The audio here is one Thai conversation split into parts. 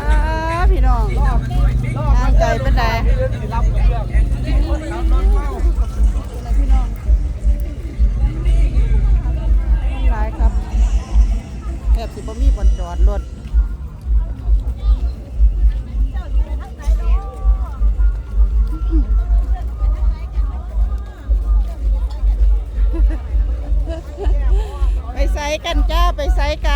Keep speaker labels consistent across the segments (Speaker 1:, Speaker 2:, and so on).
Speaker 1: อ้าพี่น้องทางไกลเป็นไดพี่น้องหลายครับแทบสิบ่มีบ่อนจอดรถ ไซส์กั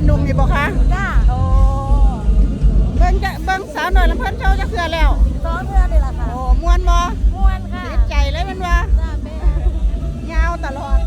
Speaker 1: น
Speaker 2: อ
Speaker 1: ยู่
Speaker 2: บ้านดุ
Speaker 1: งนี่บ่คะ
Speaker 2: จ้า
Speaker 1: โอ้เบิ่งจะเบิ่งสาวหน่อยลำเพิ่นเจ้าจะเคือแล้ว
Speaker 2: สองเทื่อนี่ล่ะค่ะ
Speaker 1: โอ้ม่วนบ่
Speaker 2: ม่วนค่ะ
Speaker 1: ติดใจเลยแมันว่า
Speaker 2: จ้าแม่
Speaker 1: ยาวตลอด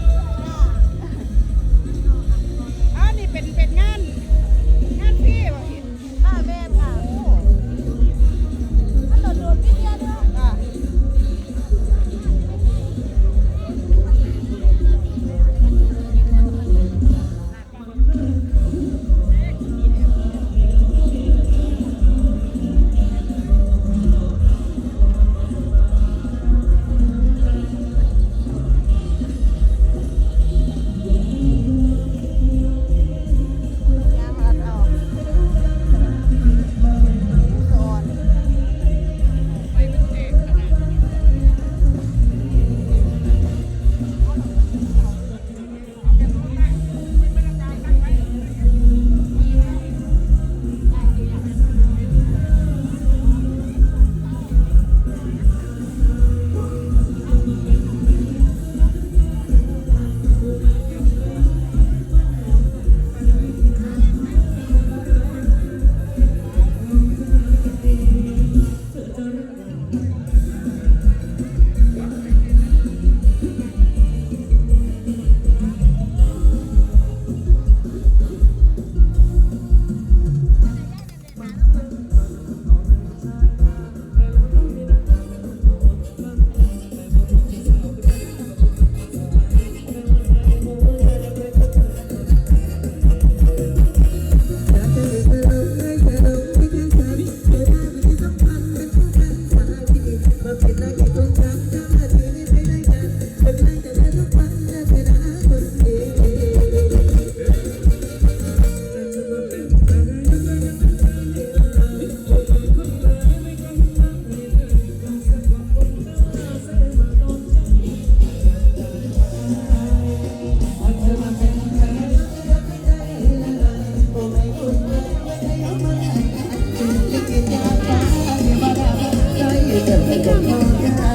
Speaker 1: เ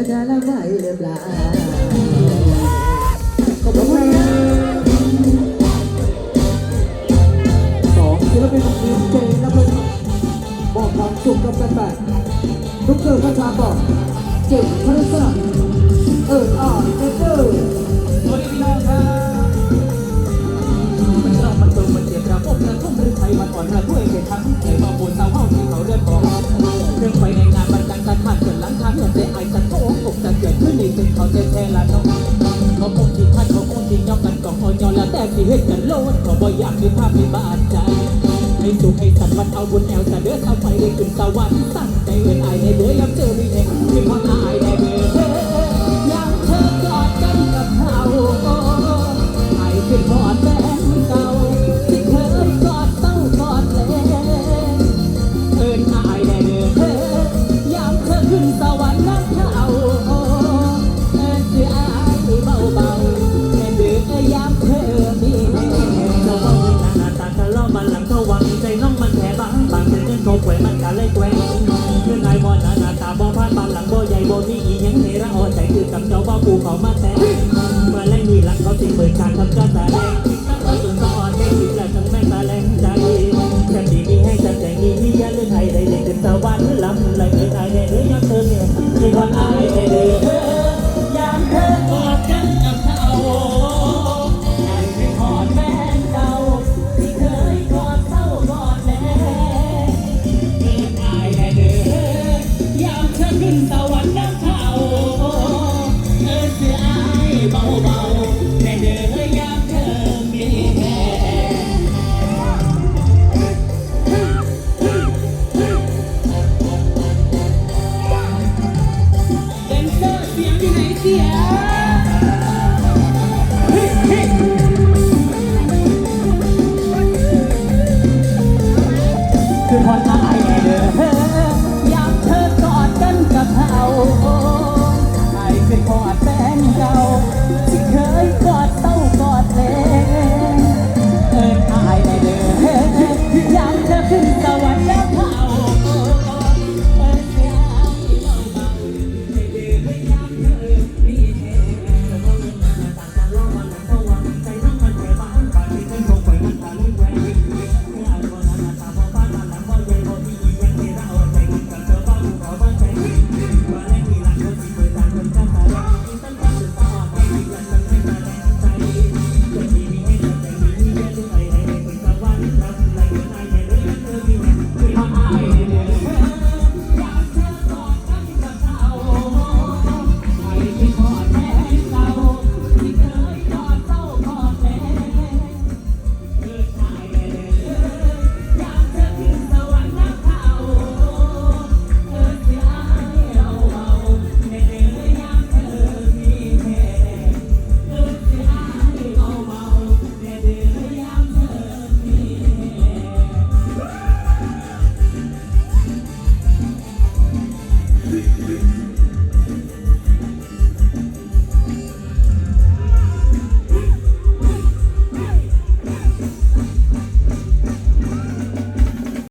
Speaker 1: อ
Speaker 2: จะรับไหว
Speaker 1: หรือ
Speaker 3: เปล่าขอบคุณนะสองศิลปินดีเจนะเพื่อนบอกความสุขกับแฟนๆทุกเกิดพระชาบอกเจ็บพระเจ้าเอิร์ดอ่อนเจ้าสวัสดีพี่น้องครับมันเรามันตรงมันเจ็บระบบนั้นทุ่มหรือไทยมันอ่อนระด้วยเด็กทางที่ไหนมาบนเตาเข้าที่เขาเลือ
Speaker 4: ดบอกเรื่องไปใน สิเฮ็ดกันโลดขอบ่อยากคือภาพในบ้าดใจให้สุขให้สันวันเอาบุญแอลแต่เด้อเข้าไปได้ขึ้นสวรรค์ตั้งใจเอินอายในเด้อยามเจอมีแห่งมีความอา เลี้ยงในระออใจคือกับเจ้าบ่ปูเขามาแต่เมื่อไรนี่หลังเขาสิเปิด